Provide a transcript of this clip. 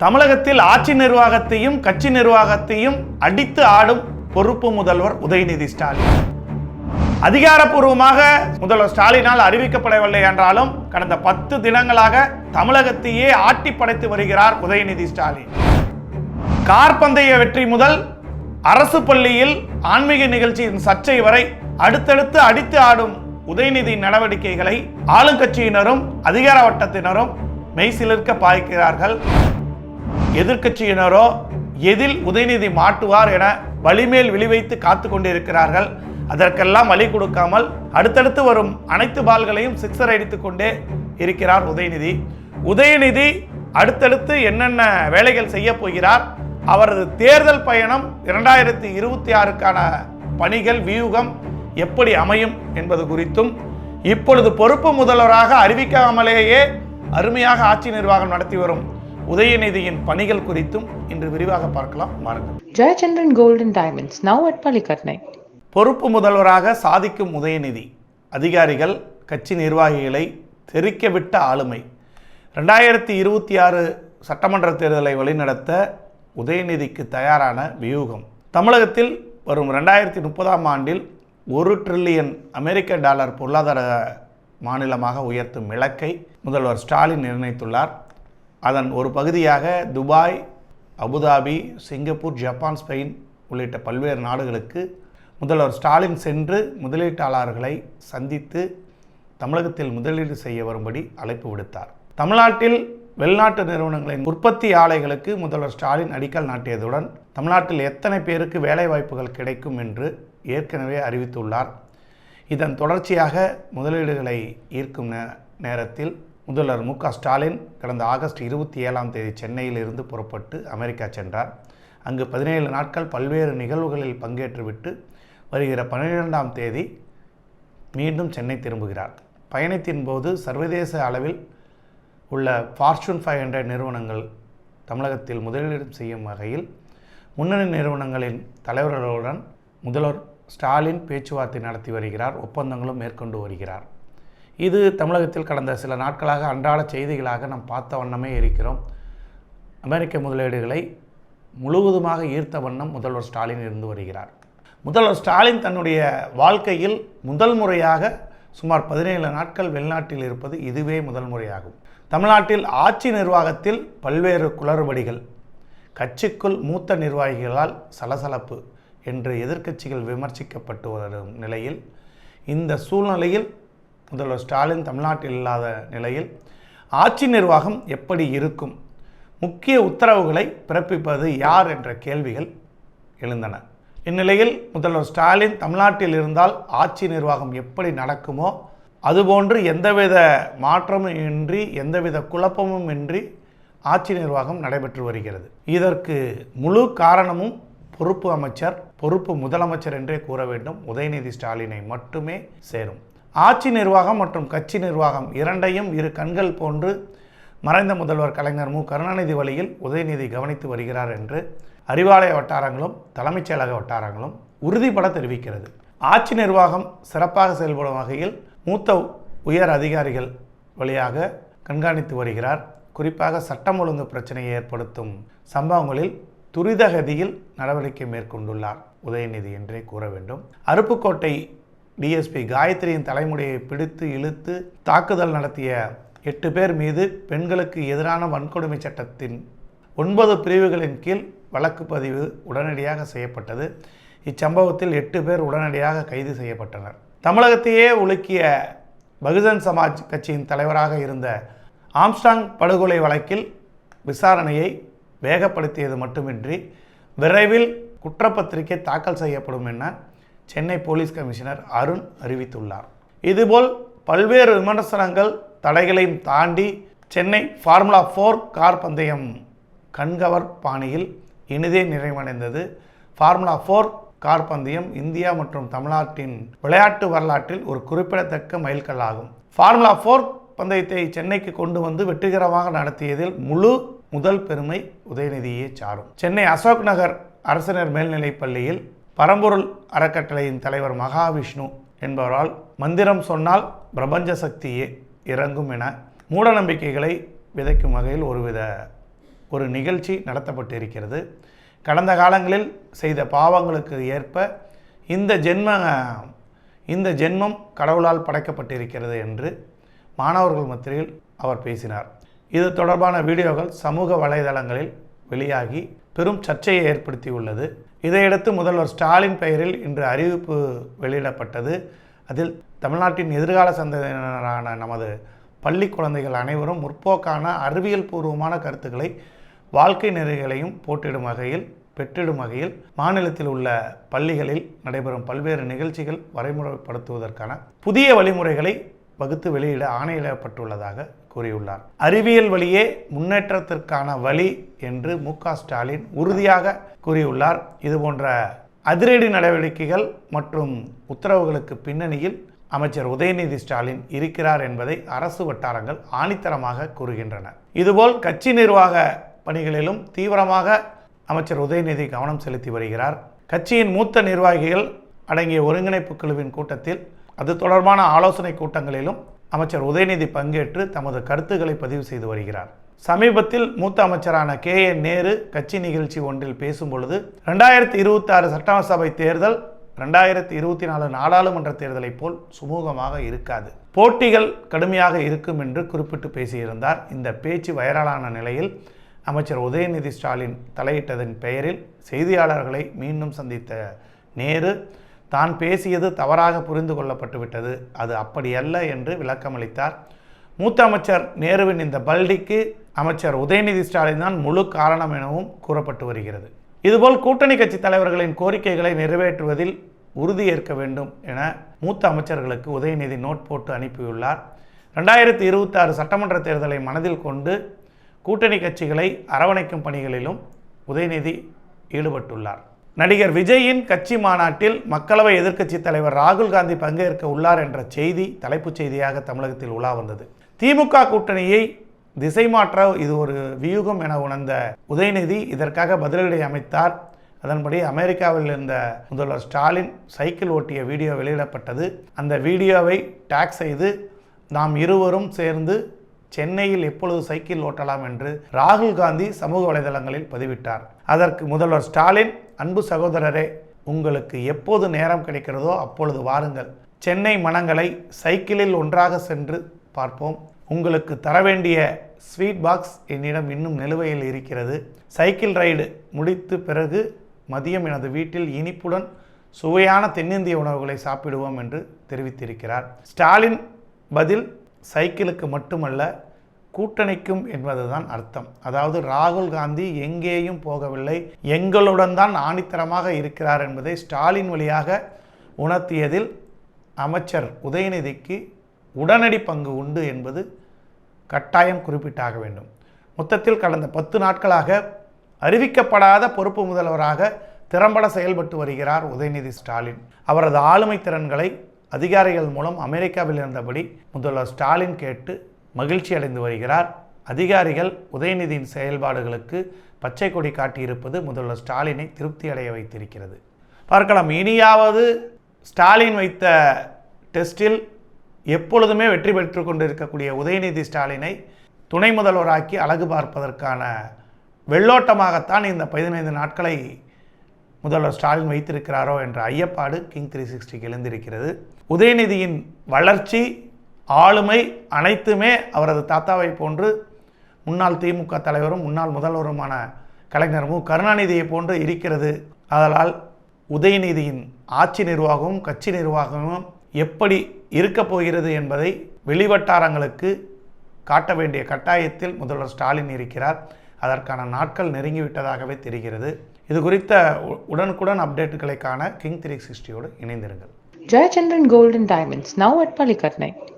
தமிழகத்தில் ஆட்சி நிர்வாகத்தையும் கட்சி நிர்வாகத்தையும் அடித்து ஆடும் பொறுப்பு முதல்வர் உதயநிதி ஸ்டாலின். அதிகாரப்பூர்வமாக முதல்வர் ஸ்டாலினால் அறிவிக்கப்படவில்லை என்றாலும் கடந்த பத்து தினங்களாக தமிழகத்தையே ஆட்டி படைத்து வருகிறார் உதயநிதி ஸ்டாலின். கார் பந்தய வெற்றி முதல் அரசு பள்ளியில் ஆன்மீக நிகழ்ச்சியின் சர்ச்சை வரை அடுத்தடுத்து அடித்து ஆடும் உதயநிதி நடவடிக்கைகளை ஆளுங்கட்சியினரும் அதிகார வட்டத்தினரும் மெய்சிலிருக்க பாய்க்கிறார்கள். எதிர்க்கட்சியினரோ எதில் உதயநிதி மாட்டுவார் என வலிமேல் விழிவைத்து காத்து கொண்டிருக்கிறார்கள். அதற்கெல்லாம் வழி கொடுக்காமல் அடுத்தடுத்து வரும் அனைத்து பால்களையும் சிக்ஸர் அடித்துக்கொண்டே இருக்கிறார் உதயநிதி. உதயநிதி அடுத்தடுத்து என்னென்ன வேலைகள் செய்ய போகிறார் அவரது தேர்தல் பயணம் இரண்டாயிரத்தி இருபத்தி ஆறுக்கான பணிகள் வியூகம் எப்படி அமையும் என்பது குறித்தும் இப்பொழுது பொறுப்பு முதல்வராக அறிவிக்காமலேயே அருமையாக ஆட்சி நிர்வாகம் நடத்தி வரும் உதயநிதியின் பணிகள் குறித்தும் இன்று விரிவாக பார்க்கலாம். வாருங்கள். Gold and Diamonds, now at Palikatnai. பொறுப்பு முதல்வராக சாதிக்கும் உதயநிதி அதிகாரிகள் கட்சி நிர்வாகிகளை தெரிக்கவிட்ட ஆளுமை. ரெண்டாயிரத்தி இருபத்தி ஆறு சட்டமன்ற தேர்தலை வழிநடத்த உதயநிதிக்கு தயாரான வியூகம். தமிழகத்தில் வரும் ரெண்டாயிரத்தி முப்பதாம் ஆண்டில் ஒரு ட்ரில்லியன் அமெரிக்க டாலர் பொருளாதார மாநிலமாக உயர்த்தும் இலக்கை முதல்வர் ஸ்டாலின் நிர்ணயித்துள்ளார். அதன் ஒரு பகுதியாக Dubai Abu Dhabi Singapore Japan Spain உள்ளிட்ட பல்வேறு நாடுகளுக்கு முதல்வர் ஸ்டாலின் சென்று முதலீட்டாளர்களை சந்தித்து தமிழகத்தில் முதலீடு செய்ய வரும்படி அழைப்பு விடுத்தார். தமிழ்நாட்டில் வெளிநாட்டு நிறுவனங்களின் உற்பத்தி ஆலைகளுக்கு முதல்வர் ஸ்டாலின் அடிக்கல் நாட்டியதுடன் தமிழ்நாட்டில் எத்தனை பேருக்கு வேலைவாய்ப்புகள் கிடைக்கும் என்று ஏற்கனவே அறிவித்துள்ளார். இதன் தொடர்ச்சியாக முதலீடுகளை ஈர்க்கும் நேரத்தில் முதல்வர் மு க ஸ்டாலின் கடந்த ஆகஸ்ட் இருபத்தி ஏழாம் தேதி சென்னையிலிருந்து புறப்பட்டு அமெரிக்கா சென்றார். அங்கு பதினேழு நாட்கள் பல்வேறு நிகழ்வுகளில் பங்கேற்றுவிட்டு வருகிற பன்னிரெண்டாம் தேதி மீண்டும் சென்னை திரும்புகிறார். பயணத்தின் போது சர்வதேச அளவில் உள்ள ஃபார்ச்சூன் ஃபைவ் ஹண்ட்ரட் நிறுவனங்கள் தமிழகத்தில் முதலீடு செய்யும் வகையில் முன்னணி நிறுவனங்களின் தலைவர்களுடன் முதல்வர் ஸ்டாலின் பேச்சுவார்த்தை நடத்தி வருகிறார். ஒப்பந்தங்களும் மேற்கொண்டு வருகிறார். இது தமிழகத்தில் கடந்த சில நாட்களாக அன்றாட செய்திகளாக நாம் பார்த்த வண்ணமே இருக்கிறோம். அமெரிக்க முதலீடுகளை முழுவதுமாக ஈர்த்த வண்ணம் முதல்வர் ஸ்டாலின் இருந்து வருகிறார். முதல்வர் ஸ்டாலின் தன்னுடைய வாழ்க்கையில் முதல் முறையாக சுமார் பதினேழு நாட்கள் வெளிநாட்டில் இருப்பது இதுவே முதல் முறையாகும். தமிழ்நாட்டில் ஆட்சி நிர்வாகத்தில் பல்வேறு குளறுபடிகள் கட்சிக்குள் மூத்த நிர்வாகிகளால் சலசலப்பு என்று எதிர்க்கட்சிகள் விமர்சிக்கப்பட்டு வரும் நிலையில் இந்த சூழ்நிலையில் முதல்வர் ஸ்டாலின் தமிழ்நாட்டில் இல்லாத நிலையில் ஆட்சி நிர்வாகம் எப்படி இருக்கும்? முக்கிய உத்தரவுகளை பிறப்பிப்பது யார் என்ற கேள்விகள் எழுந்தன. இந்நிலையில் முதல்வர் ஸ்டாலின் தமிழ்நாட்டில் இருந்தால் ஆட்சி நிர்வாகம் எப்படி நடக்குமோ அதுபோன்று எந்தவித மாற்றமும் இன்றி எந்தவித குழப்பமும் இன்றி ஆட்சி நிர்வாகம் நடைபெற்று வருகிறது. இதற்கு முழு காரணமும் பொறுப்பு அமைச்சர் பொறுப்பு முதலமைச்சர் என்றே கூற வேண்டும். உதயநிதி ஸ்டாலினை மட்டுமே சேரும். ஆட்சி நிர்வாகம் மற்றும் கட்சி நிர்வாகம் இரண்டையும் இரு கண்கள் போன்று மறைந்த முதல்வர் கலைஞர் மு. கருணாநிதி வழியில் உதயநிதி கவனித்து வருகிறார் என்று அறிவாலய வட்டாரங்களும் தலைமைச் செயலக வட்டாரங்களும் உறுதிபட தெரிவிக்கிறது. ஆட்சி நிர்வாகம் சிறப்பாக செயல்படும் வகையில் மூத்த உயர் அதிகாரிகள் வழியாக கண்காணித்து வருகிறார். குறிப்பாக சட்டம் ஒழுங்கு பிரச்சனையை ஏற்படுத்தும் சம்பவங்களில் துரிதகதியில் நடவடிக்கை மேற்கொண்டுள்ளார் உதயநிதி என்றே கூற வேண்டும். அருப்புக்கோட்டை டிஎஸ்பி காயத்ரியின் தலைமுடியை பிடித்து இழுத்து தாக்குதல் நடத்திய எட்டு பேர் மீது பெண்களுக்கு எதிரான வன்கொடுமை சட்டத்தின் ஒன்பது பிரிவுகளின் கீழ் வழக்கு பதிவு உடனடியாக செய்யப்பட்டது. இச்சம்பவத்தில் எட்டு பேர் உடனடியாக கைது செய்யப்பட்டனர். தமிழகத்தையே உலுக்கிய பகுஜன் சமாஜ் கட்சியின் தலைவராக இருந்த ஆம்ஸ்டாங் படுகொலை வழக்கில் விசாரணையை வேகப்படுத்தியது மட்டுமின்றி விரைவில் குற்றப்பத்திரிகை தாக்கல் செய்யப்படும் என சென்னை போலீஸ் கமிஷனர் அருண் அறிவித்துள்ளார். இதுபோல் பல்வேறு விமர்சனங்கள் தடைகளையும் தாண்டி சென்னை ஃபார்முலா ஃபோர் கார் பந்தயம் கண்கவர் பாணியில் இனிதே நிறைவடைந்தது. ஃபார்முலா ஃபோர் கார் பந்தயம் இந்தியா மற்றும் தமிழ்நாட்டின் விளையாட்டு வரலாற்றில் ஒரு குறிப்பிடத்தக்க மைல்கல்லாகும். ஃபார்முலா ஃபோர் பந்தயத்தை சென்னைக்கு கொண்டு வந்து வெற்றிகரமாக நடத்தியதில் முழு முதல் பெருமை உதயநிதியே சாரும். சென்னை அசோக் நகர் அரசினர் மேல்நிலைப் பள்ளியில் பரம்பொருள் அறக்கட்டளையின் தலைவர் மகாவிஷ்ணு என்பவரால் மந்திரம் சொன்னால் பிரபஞ்ச சக்தியே இறங்கும் என மூடநம்பிக்கைகளை விதைக்கும் வகையில் ஒருவித ஒரு நிகழ்ச்சி நடத்தப்பட்டு இருக்கிறது கடந்த காலங்களில் செய்த பாவங்களுக்கு ஏற்ப இந்த ஜென்ம இந்த ஜென்மம் கடவுளால் படைக்கப்பட்டிருக்கிறது என்று மாணவர்கள் மத்தியில் அவர் பேசினார். இது தொடர்பான வீடியோக்கள் சமூக வலைதளங்களில் வெளியாகி பெரும் சர்ச்சையை ஏற்படுத்தியுள்ளது. இதையடுத்து முதல்வர் ஸ்டாலின் பெயரில் இன்று அறிவிப்பு வெளியிடப்பட்டது. அதில் தமிழ்நாட்டின் எதிர்கால சந்ததியினரான நமது பள்ளி குழந்தைகள் அனைவரும் முற்போக்கான அறிவியல் பூர்வமான கருத்துக்களை வாழ்க்கை நெறிகளையும் போட்டிடும் வகையில் பெற்றிடும் வகையில் மாநிலத்தில் உள்ள பள்ளிகளில் நடைபெறும் பல்வேறு நிகழ்ச்சிகள் வரைமுறைப்படுத்துவதற்கான புதிய வழிமுறைகளை வகுத்து வெளியிட ஆணையிடப்பட்டுள்ளதாக கூறியுள்ளார். அறிவியல் வழியே முன்னேற்றத்திற்கான வழி என்று மு ஸ்டாலின் உறுதியாக கூறியுள்ளார். இதுபோன்ற அதிரடி நடவடிக்கைகள் மற்றும் உத்தரவுகளுக்கு பின்னணியில் அமைச்சர் உதயநிதி ஸ்டாலின் இருக்கிறார் என்பதை அரசு வட்டாரங்கள் ஆணித்தரமாக கூறுகின்றன. இதுபோல் கட்சி நிர்வாக பணிகளிலும் தீவிரமாக அமைச்சர் உதயநிதி கவனம் செலுத்தி வருகிறார். கட்சியின் மூத்த நிர்வாகிகள் அடங்கிய ஒருங்கிணைப்பு குழுவின் கூட்டத்தில் அது தொடர்பான ஆலோசனை கூட்டங்களிலும் அமைச்சர் உதயநிதி பங்கேற்று தமது கருத்துக்களை பதிவு செய்து வருகிறார். சமீபத்தில் மூத்த அமைச்சரான கே. என். நேரு கட்சி நிகழ்ச்சி ஒன்றில் பேசும்பொழுது ரெண்டாயிரத்தி இருபத்தி ஆறு சட்டசபை தேர்தல் ரெண்டாயிரத்தி இருபத்தி நாலு நாடாளுமன்ற தேர்தலைப் போல் சுமூகமாக இருக்காது. போட்டிகள் கடுமையாக இருக்கும் என்று குறிப்பிட்டு பேசியிருந்தார். இந்த பேச்சு வைரலான நிலையில் அமைச்சர் உதயநிதி ஸ்டாலின் தலையிட்டதன் பெயரில் செய்தியாளர்களை மீண்டும் சந்தித்த நேரு தான் பேசியது தவறாக புரிந்து கொள்ளப்பட்டு விட்டது. அது அப்படியல்ல என்று விளக்கமளித்தார். மூத்த அமைச்சர் நேருவின் இந்த பல்டிக்கு அமைச்சர் உதயநிதி ஸ்டாலின் தான் முழு காரணம் எனவும் கூறப்பட்டு வருகிறது. இதுபோல் கூட்டணி கட்சி தலைவர்களின் கோரிக்கைகளை நிறைவேற்றுவதில் உறுதியேற்க வேண்டும் என மூத்த அமைச்சர்களுக்கு உதயநிதி நோட் போட்டு அனுப்பியுள்ளார். ரெண்டாயிரத்தி இருபத்தாறு சட்டமன்ற தேர்தலை மனதில் கொண்டு கூட்டணி கட்சிகளை அரவணைக்கும் பணிகளிலும் உதயநிதி ஈடுபட்டுள்ளார். நடிகர் விஜயின் கட்சி மாநாட்டில் மக்களவை எதிர்க்கட்சி தலைவர் ராகுல் காந்தி பங்கேற்க உள்ளார் என்ற செய்தி தலைப்புச் செய்தியாக தமிழகத்தில் உலா வந்தது. திமுக கூட்டணியை திசை மாற்ற இது ஒரு வியூகம் என உணர்ந்த உதயநிதி இதற்காக பதிலடி அமைத்தார். அதன்படி அமெரிக்காவில் இருந்த முதல்வர் ஸ்டாலின் சைக்கிள் ஓட்டிய வீடியோ வெளியிடப்பட்டது. அந்த வீடியோவை டேக் செய்து நாம் இருவரும் சேர்ந்து சென்னையில் எப்பொழுது சைக்கிள் ஓட்டலாம்? என்று ராகுல் காந்தி சமூக வலைதளங்களில் பதிவிட்டார். அதற்கு முதல்வர் ஸ்டாலின் அன்பு சகோதரரே உங்களுக்கு எப்போது நேரம் கிடைக்கிறதோ அப்பொழுது வாருங்கள். சென்னை மனங்களை சைக்கிளில் ஒன்றாக சென்று பார்ப்போம். உங்களுக்கு தர வேண்டிய ஸ்வீட் பாக்ஸ் என்னிடம் இன்னும் நிலுவையில் இருக்கிறது. சைக்கிள் ரைடு முடித்து பிறகு மதியம் எனது வீட்டில் இனிப்புடன் சுவையான தென்னிந்திய உணவுகளை சாப்பிடுவோம் என்று தெரிவித்திருக்கிறார். ஸ்டாலின் பதில் சைக்கிளுக்கு மட்டுமல்ல கூட்டணிக்கும் என்பதுதான் அர்த்தம். அதாவது ராகுல் காந்தி எங்கேயும் போகவில்லை. எங்களுடன் தான் ஆணித்தரமாக இருக்கிறார் என்பதை ஸ்டாலின் வழியாக உணர்த்தியதில் அமைச்சர் உதயநிதிக்கு உடனடி பங்கு உண்டு என்பது கட்டாயம் குறிப்பிட்டாக வேண்டும். மொத்தத்தில் கடந்த பத்து நாட்களாக அறிவிக்கப்படாத பொறுப்பு முதல்வராக திறம்பட செயல்பட்டு வருகிறார் உதயநிதி ஸ்டாலின். அவரது ஆளுமை திறன்களை அதிகாரிகள் மூலம் அமெரிக்காவில் இருந்தபடி முதல்வர் ஸ்டாலின் கேட்டு மகிழ்ச்சி அடைந்து வருகிறார். அதிகாரிகள் உதயநிதியின் செயல்பாடுகளுக்கு பச்சை கொடி காட்டியிருப்பது முதல்வர் ஸ்டாலினை திருப்தி அடைய வைத்திருக்கிறது. பார்க்கலாம் இனியாவது ஸ்டாலின் வைத்த டெஸ்டில் எப்பொழுதுமே வெற்றி பெற்று கொண்டிருக்கக்கூடிய உதயநிதி ஸ்டாலினை துணை முதல்வராக்கி அழகு பார்ப்பதற்கான வெள்ளோட்டமாகத்தான் இந்த பதினைந்து நாட்களை முதல்வர் ஸ்டாலின் வைத்திருக்கிறாரோ என்ற ஐயப்பாடு கிங் த்ரீ சிக்ஸ்டிக்கு எழுந்திருக்கிறது. உதயநிதியின் வளர்ச்சி ஆளுமை அனைத்துமே அவரது தாத்தாவை போன்று முன்னாள் திமுக தலைவரும் முன்னாள் முதல்வருமான கலைஞர் மு. கருணாநிதியை போன்று இருக்கிறது. அதனால் உதயநிதியின் ஆட்சி நிர்வாகமும் கட்சி நிர்வாகமும் எப்படி இருக்கப் போகிறது என்பதை வெளிவட்டாரங்களுக்கு காட்ட வேண்டிய கட்டாயத்தில் முதல்வர் ஸ்டாலின் இருக்கிறார். அதற்கான நாட்கள் நெருங்கிவிட்டதாகவே தெரிகிறது. இது குறித்த உ- உடனுக்குடன் அப்டேட்டுகளை காண கிங் த்ரீ சிக்ஸ்டியோடு இணைந்திருங்கள். Jayachandran golden diamonds now at at